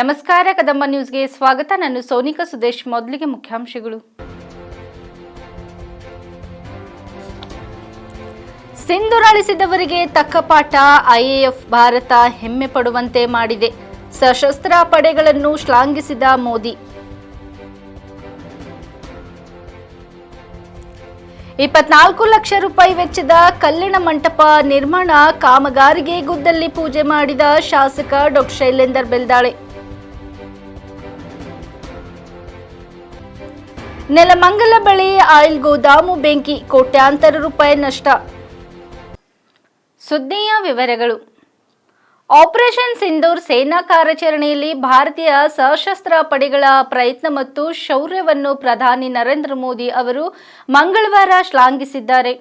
ನಮಸ್ಕಾರ, ಕದಂಬ ನ್ಯೂಸ್ಗೆ ಸ್ವಾಗತ. ನಾನು ಸೋನಿಕಾ ಸುದೇಶ್, ಮೊದಲಿಗೆ ಮುಖ್ಯಾಂಶಗಳು. ಸಿಂಧುರಾಳಿಸಿದವರಿಗೆ ತಕ್ಕ ಪಾಠ ಐಎಎಫ್ ಭಾರತ ಹೆಮ್ಮೆ ಪಡುವಂತೆ ಮಾಡಿದೆ. ಸಶಸ್ತ್ರ ಪಡೆಗಳನ್ನು ಶ್ಲಾಘಿಸಿದ ಮೋದಿ. ಇಪ್ಪತ್ನಾಲ್ಕು ಲಕ್ಷ ರೂಪಾಯಿ ವೆಚ್ಚದ ಕಲ್ಲಿನ ಮಂಟಪ ನಿರ್ಮಾಣ, ಕಾಮಗಾರಿಗೆ ಗುದ್ದಲಿ ಪೂಜೆ ಮಾಡಿದ ಶಾಸಕ ಡಾಕ್ಟರ್ ಶೈಲೇಂದರ್ ಬೆಲ್ದಾಳೆ. ನೆಲಮಂಗಲ ಬಳಿ ಆಯಿಲ್ ಗೋದಾಮು ಬೆಂಕಿ ಕೋಟ್ಯಾಂತರ ರೂಪಾಯಿ ನಷ್ಟ. ಸುದ್ದಿಯ ವಿವರಗಳು. ಆಪರೇಷನ್ ಸಿಂಧೂರ್ ಸೇನಾ ಕಾರ್ಯಾಚರಣೆಯಲ್ಲಿ ಭಾರತೀಯ ಸಶಸ್ತ್ರ ಪಡೆಗಳ ಪ್ರಯತ್ನ ಮತ್ತು ಶೌರ್ಯವನ್ನು ಪ್ರಧಾನಿ ನರೇಂದ್ರ ಮೋದಿ ಅವರು ಮಂಗಳವಾರ ಶ್ಲಾಘಿಸಿದ್ದಾರೆ.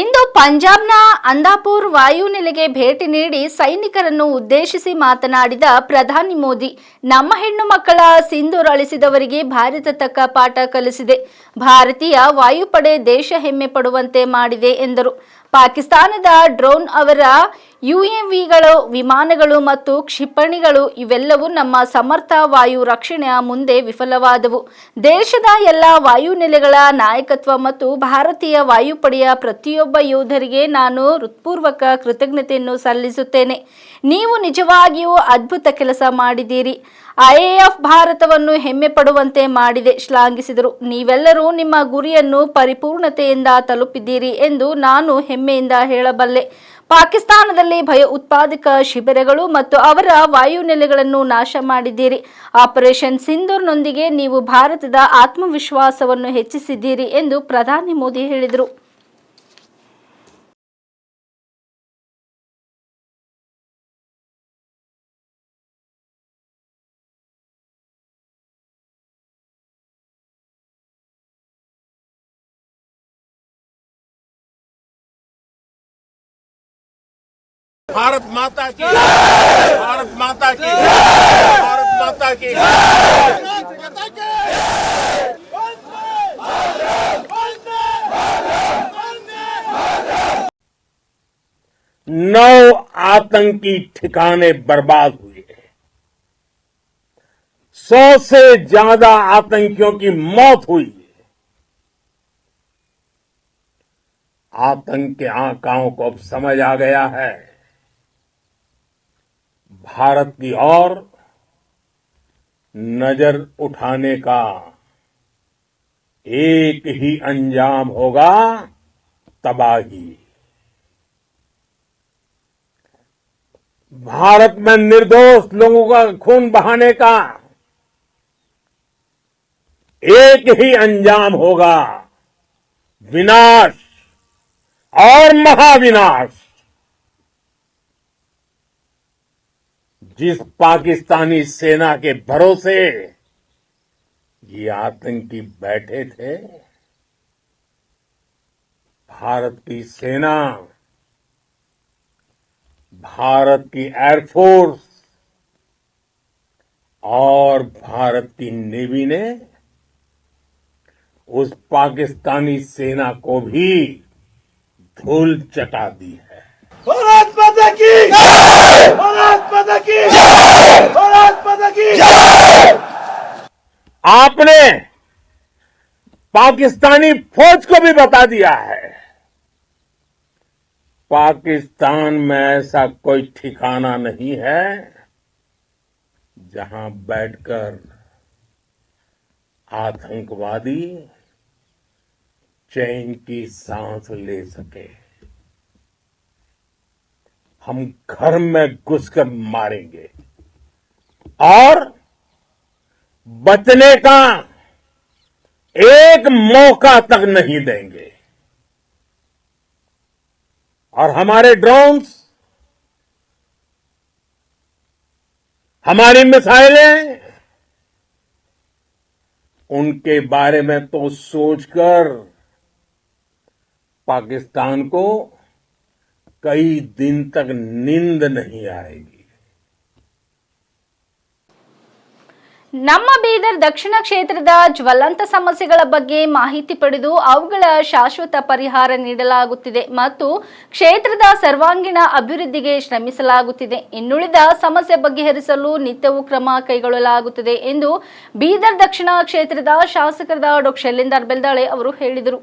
ಇಂದು ಪಂಜಾಬ್ನ ಅಂದಾಪುರ್ ವಾಯುನೆಲೆಗೆ ಭೇಟಿ ನೀಡಿ ಸೈನಿಕರನ್ನು ಉದ್ದೇಶಿಸಿ ಮಾತನಾಡಿದ ಪ್ರಧಾನಿ ಮೋದಿ, ನಮ್ಮ ಹೆಣ್ಣು ಮಕ್ಕಳ ಸಿಂಧೂರು ಅಳಿಸಿದವರಿಗೆ ಭಾರತ ತಕ್ಕ ಪಾಠ ಕಲಿಸಿದೆ. ಭಾರತೀಯ ವಾಯುಪಡೆ ದೇಶ ಹೆಮ್ಮೆ ಪಡುವಂತೆ ಮಾಡಿದೆ ಎಂದರು. ಪಾಕಿಸ್ತಾನದ ಡ್ರೋನ್ ಅವರ ಯುಎವಿಗಳು, ವಿಮಾನಗಳು ಮತ್ತು ಕ್ಷಿಪಣಿಗಳು ಇವೆಲ್ಲವೂ ನಮ್ಮ ಸಮರ್ಥ ವಾಯು ರಕ್ಷಣೆಯ ಮುಂದೆ ವಿಫಲವಾದವು. ದೇಶದ ಎಲ್ಲ ವಾಯುನೆಲೆಗಳ ನಾಯಕತ್ವ ಮತ್ತು ಭಾರತೀಯ ವಾಯುಪಡೆಯ ಪ್ರತಿಯೊಬ್ಬ ಯೋಧರಿಗೆ ನಾನು ಹೃತ್ಪೂರ್ವಕ ಕೃತಜ್ಞತೆಯನ್ನು ಸಲ್ಲಿಸುತ್ತೇನೆ. ನೀವು ನಿಜವಾಗಿಯೂ ಅದ್ಭುತ ಕೆಲಸ ಮಾಡಿದ್ದೀರಿ. ಐಎಎಫ್ ಭಾರತವನ್ನು ಹೆಮ್ಮೆ ಪಡುವಂತೆ ಮಾಡಿದೆ ಶ್ಲಾಘಿಸಿದರು. ನೀವೆಲ್ಲರೂ ನಿಮ್ಮ ಗುರಿಯನ್ನು ಪರಿಪೂರ್ಣತೆಯಿಂದ ತಲುಪಿದ್ದೀರಿ ಎಂದು ನಾನು ಹೆಮ್ಮೆಯಿಂದ ಹೇಳಬಲ್ಲೆ. ಪಾಕಿಸ್ತಾನದಲ್ಲಿ ಭಯ ಉತ್ಪಾದಕ ಶಿಬಿರಗಳು ಮತ್ತು ಅವರ ವಾಯುನೆಲೆಗಳನ್ನು ನಾಶ ಮಾಡಿದ್ದೀರಿ. ಆಪರೇಷನ್ ಸಿಂಧೂರ್ನೊಂದಿಗೆ ನೀವು ಭಾರತದ ಆತ್ಮವಿಶ್ವಾಸವನ್ನು ಹೆಚ್ಚಿಸಿದ್ದೀರಿ ಎಂದು ಪ್ರಧಾನಿ ಮೋದಿ ಹೇಳಿದರು. भारत माता की। भारत माता की। भारत माता की। नौ आतंकी ठिकाने बर्बाद हुए सौ से ज़्यादा आतंकियों की मौत हुई आतंक के आंकाओं को अब समझ आ गया है। भारत की ओर नज़र उठाने का एक ही अंजाम होगा तबाही। भारत में निर्दोष लोगों का खून बहाने का एक ही अंजाम होगा। विनाश और महाविनाश। जिस पाकिस्तानी सेना के भरोसे ये आतंकी बैठे थे, भारत की सेना, भारत की एयरफोर्स और भारत की नेवी ने उस पाकिस्तानी सेना को भी धूल चटा दी है। भारत माता की भारत माता की। भारत माता की। आपने पाकिस्तानी फौज को भी बता दिया है। पाकिस्तान में ऐसा कोई ठिकाना नहीं है जहाँ बैठकर आतंकवादी चैन की सांस ले सके। हम घर में घुसकर मारेंगे। और बचने का एक मौका तक नहीं देंगे। और हमारे ड्रोन्स, हमारी मिसाइलें, उनके बारे में तो सोचकर पाकिस्तान को कई दिन तक नींद नहीं आएगी ನಮ್ಮ ಬೀದರ್ ದಕ್ಷಿಣ ಕ್ಷೇತ್ರದ ಜ್ವಲಂತ ಸಮಸ್ಯೆಗಳ ಬಗ್ಗೆ ಮಾಹಿತಿ ಪಡೆದು ಅವುಗಳ ಶಾಶ್ವತ ಪರಿಹಾರ ನೀಡಲಾಗುತ್ತಿದೆ ಮತ್ತು ಕ್ಷೇತ್ರದ ಸರ್ವಾಂಗೀಣ ಅಭಿವೃದ್ಧಿಗೆ ಶ್ರಮಿಸಲಾಗುತ್ತಿದೆ ಇನ್ನುಳಿದ ಸಮಸ್ಯೆ ಬಗೆಹರಿಸಲು ನಿತ್ಯವೂ ಕ್ರಮ ಕೈಗೊಳ್ಳಲಾಗುತ್ತದೆ ಎಂದು ಬೀದರ್ ದಕ್ಷಿಣ ಕ್ಷೇತ್ರದ ಶಾಸಕರಾದ ಡಾಕ್ಟರ್ ಶೈಲೇಂದರ್ ಬೆಲ್ದಾಳೆ ಅವರು ಹೇಳಿದರು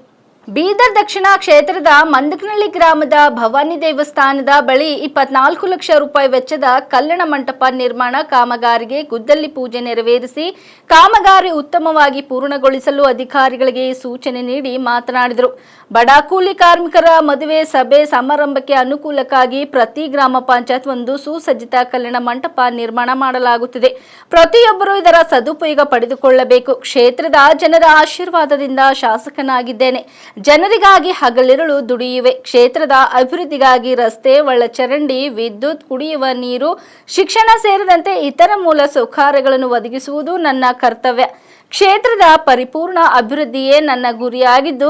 ಬೀದರ್ ದಕ್ಷಿಣ ಕ್ಷೇತ್ರದ ಮಂದಕನಳ್ಳಿ ಗ್ರಾಮದ ಭವಾನಿ ದೇವಸ್ಥಾನದ ಬಳಿ ಇಪ್ಪತ್ನಾಲ್ಕು ಲಕ್ಷ ರೂಪಾಯಿ ವೆಚ್ಚದ ಕಲ್ಯಾಣ ಮಂಟಪ ನಿರ್ಮಾಣ ಕಾಮಗಾರಿಗೆ ಗುದ್ದಲಿ ಪೂಜೆ ನೆರವೇರಿಸಿ ಕಾಮಗಾರಿ ಉತ್ತಮವಾಗಿ ಪೂರ್ಣಗೊಳಿಸಲು ಅಧಿಕಾರಿಗಳಿಗೆ ಸೂಚನೆ ನೀಡಿ ಮಾತನಾಡಿದರು. ಬಡ ಕೂಲಿ ಕಾರ್ಮಿಕರ ಮದುವೆ ಸಭೆ ಸಮಾರಂಭಕ್ಕೆ ಅನುಕೂಲಕ್ಕಾಗಿ ಪ್ರತಿ ಗ್ರಾಮ ಪಂಚಾಯತ್ ಒಂದು ಸುಸಜ್ಜಿತ ಕಲ್ಯಾಣ ಮಂಟಪ ನಿರ್ಮಾಣ ಮಾಡಲಾಗುತ್ತಿದೆ. ಪ್ರತಿಯೊಬ್ಬರೂ ಇದರ ಸದುಪಯೋಗ ಪಡೆದುಕೊಳ್ಳಬೇಕು. ಕ್ಷೇತ್ರದ ಜನರ ಆಶೀರ್ವಾದದಿಂದ ಶಾಸಕನಾಗಿದ್ದೇನೆ. ಜನರಿಗಾಗಿ ಹಗಲಿರುಳು ದುಡಿಯುವೆ. ಕ್ಷೇತ್ರದ ಅಭಿವೃದ್ಧಿಗಾಗಿ ರಸ್ತೆ, ಒಳಚರಂಡಿ, ವಿದ್ಯುತ್, ಕುಡಿಯುವ ನೀರು, ಶಿಕ್ಷಣ ಸೇರಿದಂತೆ ಇತರ ಮೂಲ ಸೌಕರ್ಯಗಳನ್ನು ಒದಗಿಸುವುದು ನನ್ನ ಕರ್ತವ್ಯ. ಕ್ಷೇತ್ರದ ಪರಿಪೂರ್ಣ ಅಭಿವೃದ್ಧಿಯೇ ನನ್ನ ಗುರಿಯಾಗಿದ್ದು,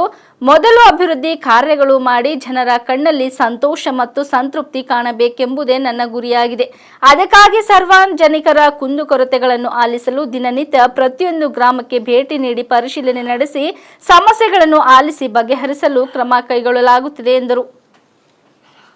ಮೊದಲು ಅಭಿವೃದ್ಧಿ ಕಾರ್ಯಗಳು ಮಾಡಿ ಜನರ ಕಣ್ಣಲ್ಲಿ ಸಂತೋಷ ಮತ್ತು ಸಂತೃಪ್ತಿ ಕಾಣಬೇಕೆಂಬುದೇ ನನ್ನ ಗುರಿಯಾಗಿದೆ. ಅದಕ್ಕಾಗಿ ಸರ್ವಾಂಜನಿಕರ ಕುಂದುಕೊರತೆಗಳನ್ನು ಆಲಿಸಲು ದಿನನಿತ್ಯ ಪ್ರತಿಯೊಂದು ಗ್ರಾಮಕ್ಕೆ ಭೇಟಿ ನೀಡಿ ಪರಿಶೀಲನೆ ನಡೆಸಿ, ಸಮಸ್ಯೆಗಳನ್ನು ಆಲಿಸಿ ಬಗೆಹರಿಸಲು ಕ್ರಮ ಕೈಗೊಳ್ಳಲಾಗುತ್ತಿದೆ ಎಂದರು.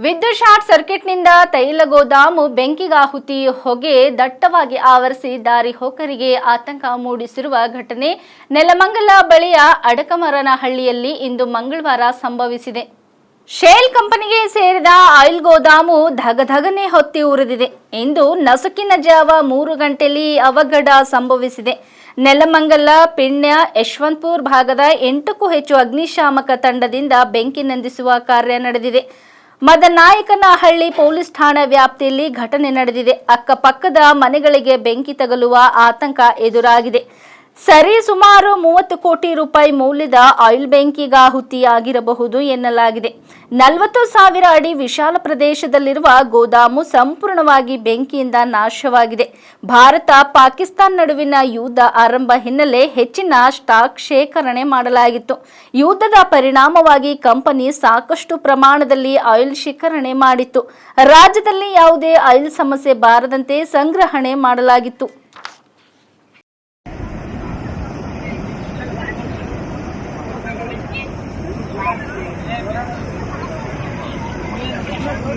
ವಿದ್ಯುತ್ ಶಾರ್ಟ್ ಸರ್ಕ್ಯೂಟ್ನಿಂದ ತೈಲ ಗೋದಾಮು ಬೆಂಕಿಗಾಹುತಿ ಹೊಗೆ ದಟ್ಟವಾಗಿ ಆವರಿಸಿ ದಾರಿ ಹೋಕರಿಗೆ ಆತಂಕ ಮೂಡಿಸಿರುವ ಘಟನೆ ನೆಲಮಂಗಲ ಬಳಿಯ ಅಡಕಮರನಹಳ್ಳಿಯಲ್ಲಿ ಇಂದು ಮಂಗಳವಾರ ಸಂಭವಿಸಿದೆ. ಶೇಲ್ ಕಂಪನಿಗೆ ಸೇರಿದ ಆಯಿಲ್ ಗೋದಾಮು ಧಗಧಗನೆ ಹೊತ್ತಿ ಉರಿದಿದೆ. ಇಂದು ನಸುಕಿನ ಜಾವ ಮೂರು ಗಂಟೆಯಲ್ಲಿ ಅವಘಡ ಸಂಭವಿಸಿದೆ. ನೆಲಮಂಗಲ, ಪಿಣ್ಯ, ಯಶವಂತಪುರ್ ಭಾಗದ ಎಂಟಕ್ಕೂ ಹೆಚ್ಚು ಅಗ್ನಿಶಾಮಕ ತಂಡದಿಂದ ಬೆಂಕಿ ನಂದಿಸುವ ಕಾರ್ಯ ನಡೆದಿದೆ. ಮದನಾಯಕನಹಳ್ಳಿ ಪೊಲೀಸ್ ಠಾಣಾ ವ್ಯಾಪ್ತಿಯಲ್ಲಿ ಘಟನೆ ನಡೆದಿದೆ. ಅಕ್ಕಪಕ್ಕದ ಮನೆಗಳಿಗೆ ಬೆಂಕಿ ತಗಲುವ ಆತಂಕ ಎದುರಾಗಿದೆ. ಸರಿ ಸುಮಾರು ಮೂವತ್ತು ಕೋಟಿ ರೂಪಾಯಿ ಮೌಲ್ಯದ ಆಯಿಲ್ ಬೆಂಕಿಗಾಹುತಿಯಾಗಿರಬಹುದು ಎನ್ನಲಾಗಿದೆ. ನಲವತ್ತು ಸಾವಿರ ಅಡಿ ವಿಶಾಲ ಪ್ರದೇಶದಲ್ಲಿರುವ ಗೋದಾಮು ಸಂಪೂರ್ಣವಾಗಿ ಬೆಂಕಿಯಿಂದ ನಾಶವಾಗಿದೆ. ಭಾರತ ಪಾಕಿಸ್ತಾನ ನಡುವಿನ ಯುದ್ಧ ಆರಂಭ ಹಿನ್ನೆಲೆ ಹೆಚ್ಚಿನ ಸ್ಟಾಕ್ ಶೇಖರಣೆ ಮಾಡಲಾಗಿತ್ತು. ಯುದ್ಧದ ಪರಿಣಾಮವಾಗಿ ಕಂಪನಿ ಸಾಕಷ್ಟು ಪ್ರಮಾಣದಲ್ಲಿ ಆಯಿಲ್ ಶೇಖರಣೆ ಮಾಡಿತ್ತು. ರಾಜ್ಯದಲ್ಲಿ ಯಾವುದೇ ಆಯಿಲ್ ಸಮಸ್ಯೆ ಬಾರದಂತೆ ಸಂಗ್ರಹಣೆ ಮಾಡಲಾಗಿತ್ತು.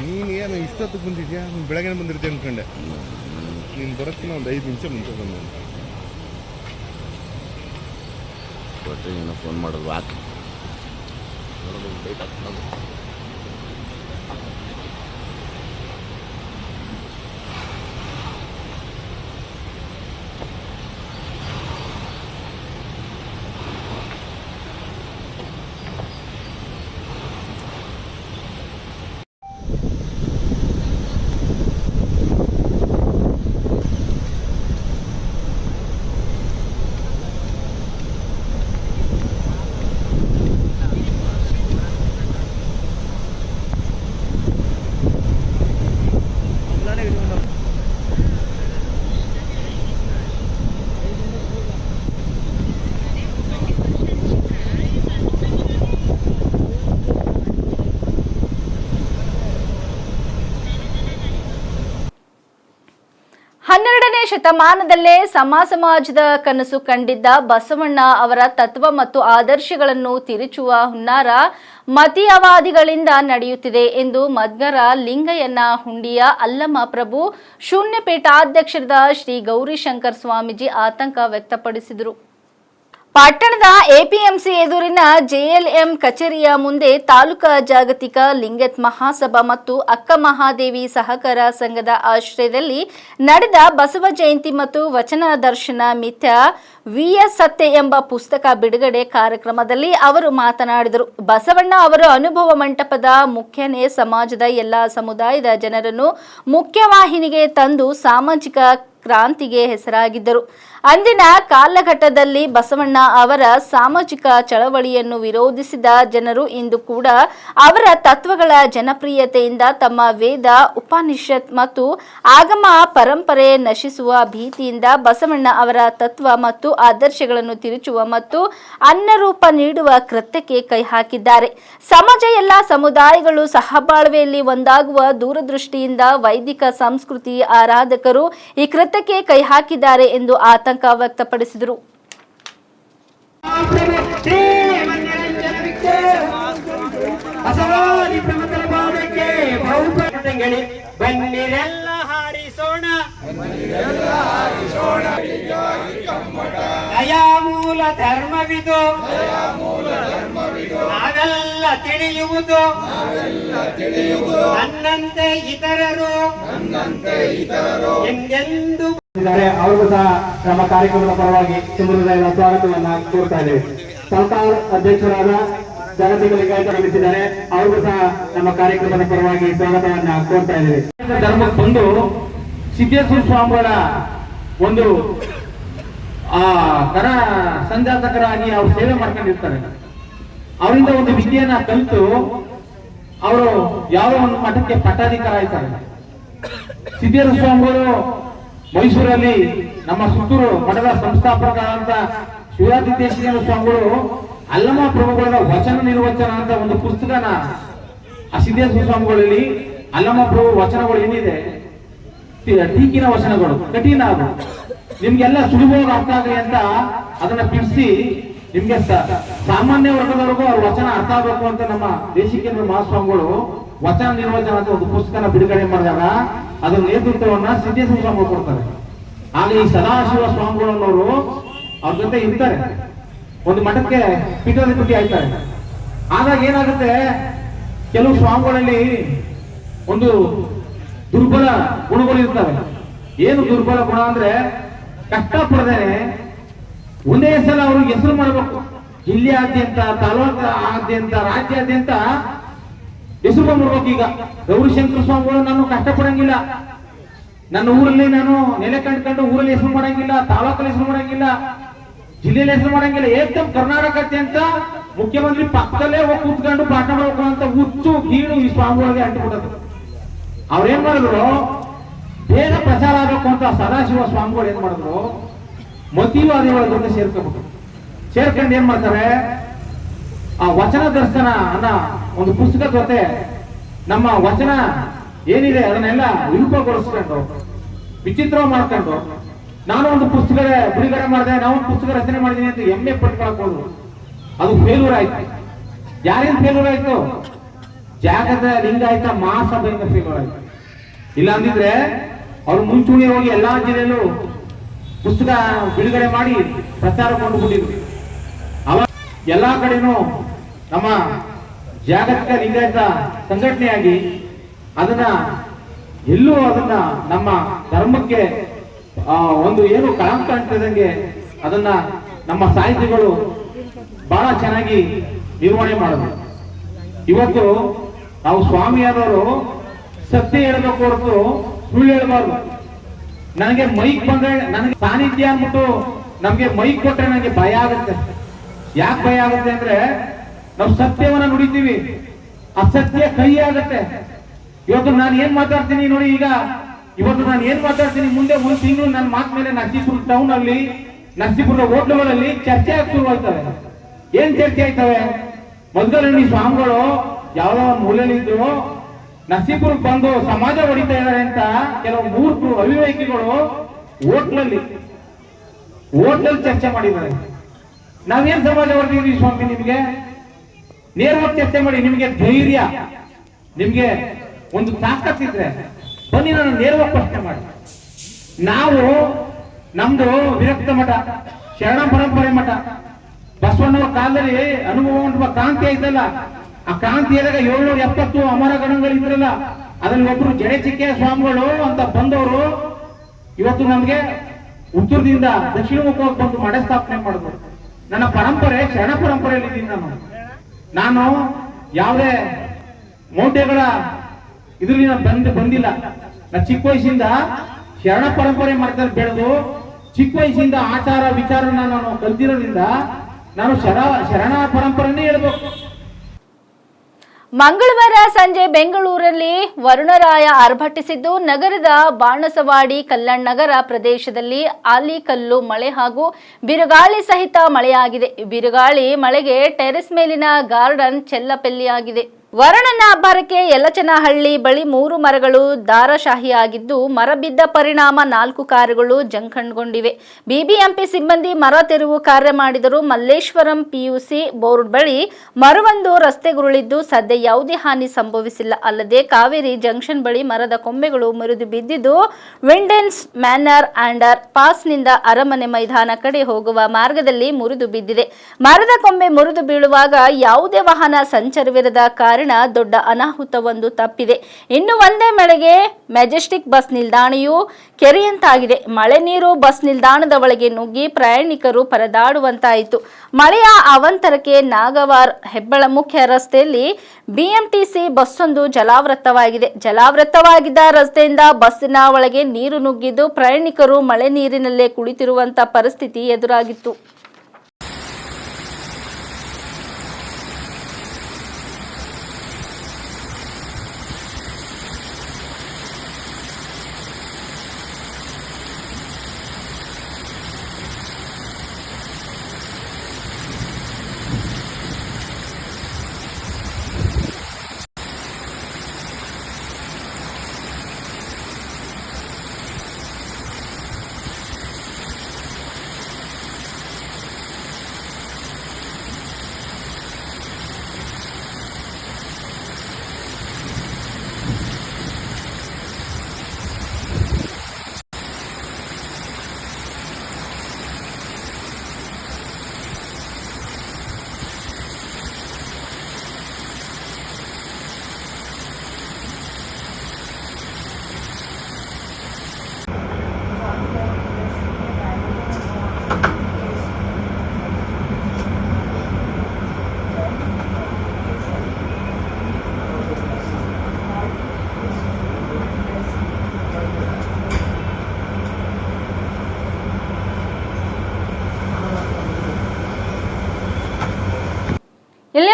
ನೀನು ಏನು ಇಷ್ಟೊತ್ತು ಬಂದಿದ್ಯಾ? ನೀನು ಬೆಳಗ್ಗೆ ಬಂದಿರ್ತೀಯ ಅನ್ಕೊಂಡೆ. ನೀನು ಬರೋಕ್ಕಿಂತ ಒಂದು ಐದು ನಿಮಿಷ ಮುಂಚೆ ಬಂದೆ ಒಟ್ಟು ಏನೋ ಫೋನ್ ಮಾಡೋದು ಹಾಕಿ ಹನ್ನೆರಡನೇ ಶತಮಾನದಲ್ಲೇ ಸಮ ಸಮಾಜದ ಕನಸು ಕಂಡಿದ್ದ ಬಸವಣ್ಣ ಅವರ ತತ್ವ ಮತ್ತು ಆದರ್ಶಗಳನ್ನು ತಿರುಚುವ ಹುನ್ನಾರ ಮತೀಯವಾದಿಗಳಿಂದ ನಡೆಯುತ್ತಿದೆ ಎಂದು ಮದ್ಗರ ಲಿಂಗಯ್ಯನ ಹುಂಡಿಯ ಅಲ್ಲಮ ಪ್ರಭು ಶೂನ್ಯ ಪೀಠಾಧ್ಯಕ್ಷರಾದ ಶ್ರೀ ಗೌರಿಶಂಕರ್ ಸ್ವಾಮೀಜಿ ಆತಂಕ ವ್ಯಕ್ತಪಡಿಸಿದರು. ಪಟ್ಟಣದ ಎಪಿಎಂಸಿ ಎದುರಿನ ಜೆಎಲ್ಎಂ ಕಚೇರಿಯ ಮುಂದೆ ತಾಲೂಕಾ ಜಾಗತಿಕ ಲಿಂಗತ್ ಮಹಾಸಭಾ ಮತ್ತು ಅಕ್ಕ ಮಹಾದೇವಿ ಸಹಕಾರ ಸಂಘದ ಆಶ್ರಯದಲ್ಲಿ ನಡೆದ ಬಸವ ಜಯಂತಿ ಮತ್ತು ವಚನ ದರ್ಶನ ಮಿಥ್ಯ ವಿಎಸ್ ಸತ್ಯ ಎಂಬ ಪುಸ್ತಕ ಬಿಡುಗಡೆ ಕಾರ್ಯಕ್ರಮದಲ್ಲಿ ಅವರು ಮಾತನಾಡಿದರು. ಬಸವಣ್ಣ ಅವರ ಅನುಭವ ಮಂಟಪದ ಮುಖ್ಯನೇ ಸಮಾಜದ ಎಲ್ಲ ಸಮುದಾಯದ ಜನರನ್ನು ಮುಖ್ಯವಾಹಿನಿಗೆ ತಂದು ಸಾಮಾಜಿಕ ಕ್ರಾಂತಿಗೆ ಹೆಸರಾಗಿದ್ದರು. ಅಂದಿನ ಕಾಲಘಟ್ಟದಲ್ಲಿ ಬಸವಣ್ಣ ಅವರ ಸಾಮಾಜಿಕ ಚಳವಳಿಯನ್ನು ವಿರೋಧಿಸಿದ ಜನರು ಇಂದು ಕೂಡ ಅವರ ತತ್ವಗಳ ಜನಪ್ರಿಯತೆಯಿಂದ ತಮ್ಮ ವೇದ, ಉಪನಿಷತ್ ಮತ್ತು ಆಗಮ ಪರಂಪರೆ ನಶಿಸುವ ಭೀತಿಯಿಂದ ಬಸವಣ್ಣ ಅವರ ತತ್ವ ಮತ್ತು ಆದರ್ಶಗಳನ್ನು ತಿರುಚುವ ಮತ್ತು ಅನ್ನರೂಪ ನೀಡುವ ಕೃತ್ಯಕ್ಕೆ ಕೈ ಹಾಕಿದ್ದಾರೆ. ಸಮಾಜ ಎಲ್ಲ ಸಮುದಾಯಗಳು ಸಹಬಾಳ್ವೆಯಲ್ಲಿ ಒಂದಾಗುವ ದೂರದೃಷ್ಟಿಯಿಂದ ವೈದಿಕ ಸಂಸ್ಕೃತಿ ಆರಾಧಕರು ಈ ಕೃತ್ಯಕ್ಕೆ ಕೈ ಹಾಕಿದ್ದಾರೆ ಎಂದು ಆತಂಕ ವ್ಯಕ್ತಪಡಿಸಿದರು ಭಾವಕ್ಕೆ ಬಹುಪಟಂಗಳಿ ಬನ್ನಿರೆಲ್ಲ ಹಾರಿಸೋಣ ದಯಾಮೂಲ ಧರ್ಮವಿದು ನಾವೆಲ್ಲ ತಿಳಿಯುವುದು ನನ್ನಂತೆ ಇತರರು ಎಂದೆಂದು ಅವ್ರಿಗೂ ಸಹ ನಮ್ಮ ಕಾರ್ಯಕ್ರಮದ ಪರವಾಗಿ ಸಮುದಾಯದ ಸ್ವಾಗತವನ್ನ ಕೋರ್ತಾ ಇದ್ದೇವೆ. ಸರ್ಕಾರ ಅಧ್ಯಕ್ಷರಾದ ಜಾಗತಿಕ ಲಿಂಗಾಯತ ಅವ್ರಿಗೂ ಸಹ ನಮ್ಮ ಕಾರ್ಯಕ್ರಮದ ಪರವಾಗಿ ಸ್ವಾಗತವನ್ನ ಕೋರ್ತಾ ಇದ್ದೇವೆ. ಧರ್ಮಕ್ಕೆ ಬಂದು ಸಿದ್ದೇಶ್ವರ ಸ್ವಾಮಿಗಳ ಒಂದು, ಆ, ಕರ ಸಂಜಾತಕರಾಗಿ ಅವ್ರು ಸೇವೆ ಮಾಡ್ಕೊಂಡಿರ್ತಾರೆ. ಅವರಿಂದ ಒಂದು ವಿದ್ಯೆಯನ್ನ ಕಲಿತು ಅವರು ಯಾವ ಒಂದು ಮಠಕ್ಕೆ ಪಟ್ಟಾಧಿಕಾರ ಆಯ್ತಾರೆ ಸಿದ್ದೇಶ್ವರ ಸ್ವಾಮಿಗಳು ಮೈಸೂರಲ್ಲಿ ನಮ್ಮ ಸುತ್ತೂರು ಮಠದ ಸಂಸ್ಥಾಪಕರಾದಂತ ಶಿವರಾತ್ರಿದೇಶಿಕೇಂದ್ರ ಸ್ವಾಮಿಗಳು ಅಲ್ಲಮ ಪ್ರಭುಗಳ ವಚನ ನಿರ್ವಚನ ಅಂತ ಒಂದು ಪುಸ್ತಕನ ಆ ಸಿದ್ದೇಶ್ವರ ಸ್ವಾಮಿಗಳಲ್ಲಿ ಅಲ್ಲಮ ಪ್ರಭು ವಚನಗಳು ಏನಿದೆ? ಟೀಕಿನ ವಚನಗಳು, ಕಠಿಣ ಅದು. ನಿಮ್ಗೆಲ್ಲ ಸುಲಭವಾಗಿ ಅರ್ಥ ಆಗಲಿ ಅಂತ ಅದನ್ನ ಬಿಡಿಸಿ ನಿಮ್ಗೆ ಸಾಮಾನ್ಯ ವರ್ಗದವರೆಗೂ ಅವ್ರ ವಚನ ಅರ್ಥ ಆಗಬೇಕು ಅಂತ ನಮ್ಮ ದೇಶಿಕೇಂದ್ರ ಮಹಾಸ್ವಾಮಿಗಳು ವಚನ ನಿರ್ವಚನ ಅಂತ ಒಂದು ಪುಸ್ತಕನ ಬಿಡುಗಡೆ ಮಾಡಿದಾಗ ಅದರ ನೇತೃತ್ವವನ್ನ ಸಿದ್ದೇಶ್ವರ ಸ್ವಾಮಿಗಳು ಕೊಡ್ತಾರೆ. ಆಗ ಈ ಸದಾಶಿವ ಸ್ವಾಮಿಗಳು ಅನ್ನೋರು ಅವ್ರ ಜೊತೆ ಇರ್ತಾರೆ. ಒಂದು ಮಠಕ್ಕೆ ಪೀಠಾಧಿಪತಿ ಆಯ್ತಾರೆ. ಆದಾಗ ಏನಾಗುತ್ತೆ? ಕೆಲವು ಸ್ವಾಮಿಗಳಲ್ಲಿ ಒಂದು ದುರ್ಬಲ ಗುಣಗಳು ಇರ್ತವೆ. ಏನು ದುರ್ಬಲ ಗುಣ ಅಂದ್ರೆ ಕಷ್ಟಪಡದೇನೆ ಒಂದೇ ಸಲ ಅವ್ರಿಗೆ ಹೆಸರು ಮಾಡಬೇಕು. ಜಿಲ್ಲೆಯಾದ್ಯಂತ ತಾಲೂಕು ಆದ್ಯಂತ, ರಾಜ್ಯಾದ್ಯಂತ ಹೆಸರು ಮಾಡ್ಬೇಕು ಈಗ ಗೌರಿಶಂಕರ ಸ್ವಾಮಿಗಳು ನಾನು ಕಷ್ಟಪಡಂಗಿಲ್ಲ. ನನ್ನ ಊರಲ್ಲಿ ನಾನು ನೆಲೆ ಕಂಡ್ಕೊಂಡು ಊರಲ್ಲಿ ಹೆಸರು ಮಾಡಂಗಿಲ್ಲ, ತಾಲೂಕಲ್ಲಿ ಹೆಸರು ಮಾಡಂಗಿಲ್ಲ, ಜಿಲ್ಲೆಯಲ್ಲಿ ಹೆಸರು ಮಾಡಂಗಿಲ್ಲ. ಏಕದಮ್ ಕರ್ನಾಟಕಾದ್ಯಂತ ಮುಖ್ಯಮಂತ್ರಿ ಪಕ್ಕದಲ್ಲೇ ಹೋಗಿ ಕೂತ್ಕೊಂಡು ಪಾಠ ಮಾಡ್ಬೇಕು ಅಂತ ಹುಚ್ಚು, ಗೀಳು ಈ ಸ್ವಾಮಿಗಳಿಗೆ ಅಂಟಿಬಿಟ್ಟದು ಅವ್ರೇನ್ ಮಾಡಿದ್ರು? ಬೇಗ ಪ್ರಚಾರ ಆಗಬೇಕು ಅಂತ ಸದಾಶಿವ ಸ್ವಾಮಿಗಳು ಏನ್ ಮಾಡಿದ್ರು? ಮತೀವಾದಿಗಳ ಜೊತೆ ಸೇರ್ಕೊಂಡ್ಬಿಟ್ರು ಸೇರ್ಕೊಂಡು ಏನ್ ಮಾಡ್ತಾರೆ? ಆ ವಚನ ದರ್ಶನ ಅನ್ನೋ ಒಂದು ಪುಸ್ತಕ ಜೊತೆ ನಮ್ಮ ವಚನ ಏನಿದೆ ಅದನ್ನೆಲ್ಲ ವಿರೂಪಗೊಳಿಸ್ಕೊಂಡು ವಿಚಿತ್ರ ಮಾಡ್ಕೊಂಡು, ನಾನು ಒಂದು ಪುಸ್ತಕ ಬಿಡುಗಡೆ ಮಾಡಿದೆ ನಾವು ಪುಸ್ತಕ ರಚನೆ ಮಾಡಿದೀನಿ ಅಂತ ಎಮ್ಮೆ ಪಟ್ಕೊಳಕ್ ಹೋದ್ರು. ಅದು ಫೇಲ್ಯೂರ್ ಆಯ್ತು. ಯಾರಿಂದ ಫೇಲ್ಯೂರ್ ಆಯ್ತು? ಜಾಗದ ಲಿಂಗಾಯತ ಮಹಾಸಭೆಯಿಂದ ಫೇಲ್ಯೂರ್ ಆಯ್ತು. ಇಲ್ಲ ಅಂದಿದ್ರೆ ಅವ್ರು ಮುಂಚೂಣಿ ಹೋಗಿ ಎಲ್ಲಾ ಜಿಲ್ಲೆಯಲ್ಲೂ ಪುಸ್ತಕ ಬಿಡುಗಡೆ ಮಾಡಿ ಪ್ರಚಾರ ಕೊಂಡು ಬಿಟ್ಟಿದ್ರು ಅವ ಎಲ್ಲಾ ಕಡೆನೂ ನಮ್ಮ ಜಾಗತಿಕ ಲಿಂಗಾಯತ ಸಂಘಟನೆಯಾಗಿ ಅದನ್ನ ಎಲ್ಲೂ ಅದನ್ನ ನಮ್ಮ ಧರ್ಮಕ್ಕೆ ಒಂದು ಏನು ಕಳಂಕ ಅಂತಿದಂಗೆ ಅದನ್ನ ನಮ್ಮ ಸಾಹಿತಿಗಳು ಬಹಳ ಚೆನ್ನಾಗಿ ನಿರ್ವಹಣೆ ಮಾಡಿದ್ರು. ಇವತ್ತು ನಾವು ಸ್ವಾಮಿಯಾದವರು ಸತ್ಯ ಹೇಳಬೇಕು ಹೊರತು ಸುಳ್ಳು ಹೇಳಬಾರ್ದು. ನನಗೆ ಮೈಕ್ ಬಂದ್ರೆ ನನಗೆ ಸಾನ್ನಿಧ್ಯ ಅಂದ್ಬಿಟ್ಟು ನಮ್ಗೆ ಮೈಕ್ ಕೊಟ್ರೆ ನನಗೆ ಭಯ ಆಗುತ್ತೆ. ಯಾಕೆ ಭಯ ಆಗುತ್ತೆ ಅಂದ್ರೆ ನಾವು ಸತ್ಯವನ್ನ ನುಡಿತೀವಿ. ಅಸತ್ಯ ಕೈ ಆಗತ್ತೆ ಇವತ್ತು ನಾನು ಏನ್ ಮಾತಾಡ್ತೀನಿ ನೋಡಿ ಈಗ. ಇವತ್ತು ನಾನು ಏನ್ ಮಾತಾಡ್ತೀನಿ ಮುಂದೆ ಒಂದು ತಿಂಗಳು ನನ್ನ ಮಾತ್ ಮೇಲೆ ನರಸೀಪುರ ಟೌನ್ ಅಲ್ಲಿ ನರಸೀಪುರ ಹೋಟ್ಲುಗಳಲ್ಲಿ ಚರ್ಚೆ ಆಗಿ ಏನ್ ಚರ್ಚೆ ಆಯ್ತವೆ? ಮೊದಲನೇ ಸ್ವಾಮಿಗಳು ಒಂದು ಮೂಲೆಯಲ್ಲಿ ಇದ್ರು ಬಂದು ಸಮಾಜ ಹೊಡಿತಾ ಇದ್ದಾರೆ ಅಂತ ಕೆಲವು ಮೂರ್ಖರು, ಅವಿವೇಕಿಗಳು ಹೋಟ್ಲಲ್ಲಿ ಹೋಟ್ಲಲ್ಲಿ ಚರ್ಚೆ ಮಾಡಿದ್ದಾರೆ. ನಾವೇನ್ ಸಮಾಜ ಹೊಡೆದಿದ್ವಿ ಸ್ವಾಮಿ ನಿಮ್ಗೆ? ನೇರವಾಗಿ ಚರ್ಚೆ ಮಾಡಿ, ನಿಮಗೆ ಧೈರ್ಯ, ನಿಮಗೆ ಒಂದು ತಾಕತ್ತಿದ್ರೆ ಬನ್ನಿ ನಾನು ನೇರವಾಗಿ ಪ್ರಶ್ನೆ ಮಾಡಿ. ನಾವು ನಮ್ದು ವಿರಕ್ತ ಮಠ, ಶರಣ ಪರಂಪರೆ ಮಠ ಬಸವಣ್ಣವ ಕಾಲದಲ್ಲಿ ಅನುಭವ ಉಂಟು ಕ್ರಾಂತಿ ಆಯ್ತಲ್ಲ ಆ ಕ್ರಾಂತಿ ಆದಾಗ ಏಳ್ನೂರ ಎಪ್ಪತ್ತು ಅಮರ ಗಣಗಳಿದ್ರಲ್ಲ, ಅದ್ರಲ್ಲಿ ಒಬ್ರು ಜಡೆ ಚಿಕ್ಕ ಸ್ವಾಮಿಗಳು ಅಂತ ಬಂದವರು, ಇವತ್ತು ನಮ್ಗೆ ಉತ್ತರದಿಂದ ದಕ್ಷಿಣ ಮುಖವಾಗಿ ಬಂದು ಮಠ ಸ್ಥಾಪನೆ ಮಾಡಿದ್ರು ನನ್ನ ಪರಂಪರೆ, ಶರಣ ಪರಂಪರೆಯಲ್ಲಿ ನಾನು. ನಾನು ಯಾವುದೇ ಮೌಢ್ಯಗಳ ಇದರಲ್ಲಿ ಬಂದ್ ಬಂದಿಲ್ಲ. ನಾ ಚಿಕ್ಕ ವಯಸ್ಸಿಂದ ಶರಣ ಪರಂಪರೆ ಮಾಡ್ತಾರೆ ಬೆಳೆದು, ಚಿಕ್ಕ ವಯಸ್ಸಿಂದ ಆಚಾರ ವಿಚಾರನ ನಾನು ಕಲ್ತಿರೋದ್ರಿಂದ ನಾನು ಶರ, ಶರಣ ಪರಂಪರೆನೇ ಹೇಳ್ಬೇಕು. ಮಂಗಳವಾರ ಸಂಜೆ ಬೆಂಗಳೂರಲ್ಲಿ ವರುಣರಾಯ ಆರ್ಭಟಿಸಿದ್ದು, ನಗರದ ಬಾಣಸವಾಡಿ ಕಲ್ಲಣ್ಣನಗರ ಪ್ರದೇಶದಲ್ಲಿ ಆಲಿಕಲ್ಲು ಮಳೆ ಹಾಗೂ ಬಿರುಗಾಳಿ ಸಹಿತ ಮಳೆಯಾಗಿದೆ. ಬಿರುಗಾಳಿ ಮಳೆಗೆ ಟೆರೆಸ್ ಮೇಲಿನ ಗಾರ್ಡನ್ ಚೆಲ್ಲಪೆಲ್ಲಿಯಾಗಿದೆ. ವರುಣನ ಅಬ್ಬರಕ್ಕೆ ಯಲಚನಹಳ್ಳಿ ಬಳಿ ಮೂರು ಮರಗಳು ದಾರಶಾಹಿಯಾಗಿದ್ದು ಮರ ಬಿದ್ದ ಪರಿಣಾಮ ನಾಲ್ಕು ಕಾರುಗಳು ಜಂಖಂಡ್ಗೊಂಡಿವೆ ಬಿಬಿಎಂಪಿ ಸಿಬ್ಬಂದಿ ಮರ ತೆರವು ಕಾರ್ಯ ಮಾಡಿದರೂ ಮಲ್ಲೇಶ್ವರಂ ಪಿಯುಸಿ ಬೋರ್ಡ್ ಬಳಿ ಮರವೊಂದು ರಸ್ತೆಗುರುಳಿದ್ದು, ಸದ್ಯ ಯಾವುದೇ ಹಾನಿ ಸಂಭವಿಸಿಲ್ಲ. ಅಲ್ಲದೆ ಕಾವೇರಿ ಜಂಕ್ಷನ್ ಬಳಿ ಮರದ ಕೊಂಬೆಗಳು ಮುರಿದು ಬಿದ್ದಿದ್ದು, ವಿಂಡೆನ್ಸ್ ಮ್ಯಾನರ್ ಆಂಡರ್ ಪಾಸ್ನಿಂದ ಅರಮನೆ ಮೈದಾನ ಕಡೆ ಹೋಗುವ ಮಾರ್ಗದಲ್ಲಿ ಮುರಿದು ಬಿದ್ದಿದೆ. ಮರದ ಕೊಂಬೆ ಮುರಿದು ಬೀಳುವಾಗ ಯಾವುದೇ ವಾಹನ ಸಂಚಾರವಿರದ ಕಾರಣ ದೊಡ್ಡ ಅನಾಹುತವೊಂದು ತಪ್ಪಿದೆ. ಇನ್ನು ಒಂದೇ ಮಳೆಗೆ ಮೆಜೆಸ್ಟಿಕ್ ಬಸ್ ನಿಲ್ದಾಣವು ಕೆರೆಯಂತಾಗಿದೆ. ಮಳೆ ನೀರು ಬಸ್ ನಿಲ್ದಾಣದ ಒಳಗೆ ನುಗ್ಗಿ ಪ್ರಯಾಣಿಕರು ಪರದಾಡುವಂತಾಯಿತು. ಮಳೆಯ ಅವಂತರಕ್ಕೆ ನಾಗವಾರ್ ಹೆಬ್ಬಳ ಮುಖ್ಯ ರಸ್ತೆಯಲ್ಲಿ ಬಿಎಂಟಿಸಿ ಬಸ್ಸೊಂದು ಜಲಾವೃತವಾಗಿದೆ ಜಲಾವೃತವಾಗಿದ್ದ ರಸ್ತೆಯಿಂದ ಬಸ್ಸಿನ ಒಳಗೆ ನೀರು ನುಗ್ಗಿದ್ದು ಪ್ರಯಾಣಿಕರು ಮಳೆ ನೀರಿನಲ್ಲೇ ಕುಳಿತಿರುವಂತಹ ಪರಿಸ್ಥಿತಿ ಎದುರಾಗಿತ್ತು.